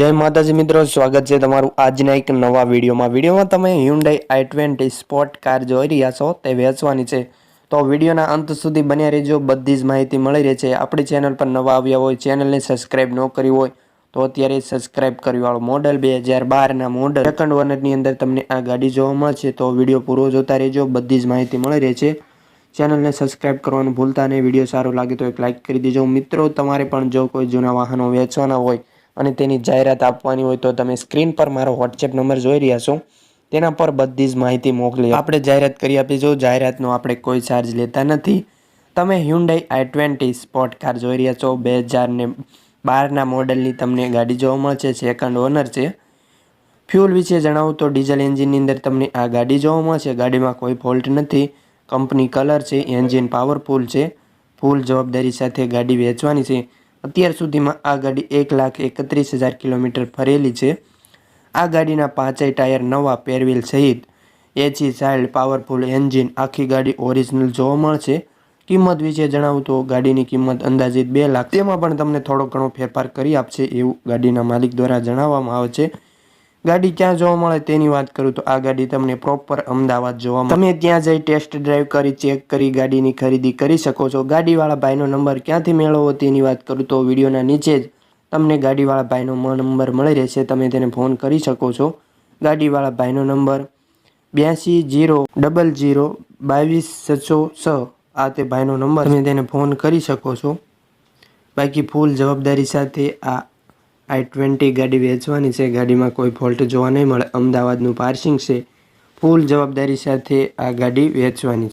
જય માતાજી મિત્રો, સ્વાગત છે તમારું આજના એક નવા વિડીયોમાં. વિડીયોમાં તમે Hyundai i twenty sport car જોઈ રહ્યા છો, તે વેચવાની છે. તો વિડીયોના અંત સુધી બન્યા રહેજો, બધી જ માહિતી મળી રહે છે. આપણી ચેનલ પર નવા આવ્યા હોય, ચેનલને સબસ્ક્રાઇબ ન કરી હોય, તો અત્યારે સબસ્ક્રાઇબ કરી વાળો મોડલ બે હજાર બારના મોડલ. સેકન્ડ ઓનરની અંદર તમને આ ગાડી જોવા મળશે, તો વીડિયો પૂરો જોતા રહેજો, બધી જ માહિતી મળી રહે છે. ચેનલને સબસ્ક્રાઇબ કરવાનું ભૂલતા નહીં, વીડિયો સારો લાગે તો એક લાઇક કરી દેજો. મિત્રો, તમારે પણ જો કોઈ જૂના વાહનો વેચવાના હોય અને તેની જાહેરાત આપવાની હોય તો તમે સ્ક્રીન પર મારો વોટ્સએપ નંબર જોઈ રહ્યા છો. તેના પર બધી જ માહિતી મોકલી આપણે જાહેરાત કરી આપીશું જાહેરાતનો આપણે કોઈ ચાર્જ લેતા નથી. તમે Hyundai i twenty sport car જોઈ રહ્યા છો. બે હજારને બારના મોડલની તમને ગાડી જોવા મળશે. સેકન્ડ ઓનર છે. ફ્યુલ વિશે જણાવું તો ડીઝલ એન્જિનની અંદર તમને આ ગાડી જોવા મળશે. ગાડીમાં કોઈ ફોલ્ટ નથી. કંપની કલર છે. એન્જિન પાવરફુલ છે. ફૂલ જવાબદારી સાથે ગાડી વેચવાની છે. અત્યાર સુધીમાં આ ગાડી એક લાખ એકત્રીસ હજાર કિલોમીટર ફરેલી છે. આ ગાડીના પાંચેય ટાયર નવા પેરવીલ સહિત એચી સાઇલ્ડ પાવરફુલ એન્જિન આખી ગાડી ઓરિજિનલ જોવા મળશે. કિંમત વિશે જણાવું તો ગાડીની કિંમત અંદાજિત બે લાખ. તેમાં પણ તમને થોડો ઘણો ફેરફાર કરી આપશે એવું ગાડીના માલિક દ્વારા જણાવવામાં આવે છે. ગાડી ક્યાં જોવા મળે તેની વાત કરું તો આ ગાડી તમને પ્રોપર અમદાવાદ જોવા મળે. તમે ત્યાં જઈ ટેસ્ટ ડ્રાઈવ કરી ચેક કરી, ગાડીની ખરીદી કરી શકો છો. ગાડીવાળા ભાઈનો નંબર ક્યાંથી મેળવવો તેની વાત કરું તો વિડીયોના નીચે જ તમને ગાડીવાળા ભાઈનો નંબર મળી રહેશે. તમે તેને ફોન કરી શકો છો. ગાડીવાળા ભાઈનો નંબર બ્યાસી જીરો ડબલ જીરો બાવીસ છસો છ. આ તે ભાઈનો નંબર. તમે તેને ફોન કરી શકો છો. બાકી ફૂલ જવાબદારી સાથે આ આઈ ટ્વેન્ટી ગાડી વેચવાની છે. ગાડીમાં કોઈ ફોલ્ટ જોવા નહીં મળે. અમદાવાદનું પાર્સિંગ છે. ફૂલ જવાબદારી સાથે આ ગાડી વેચવાની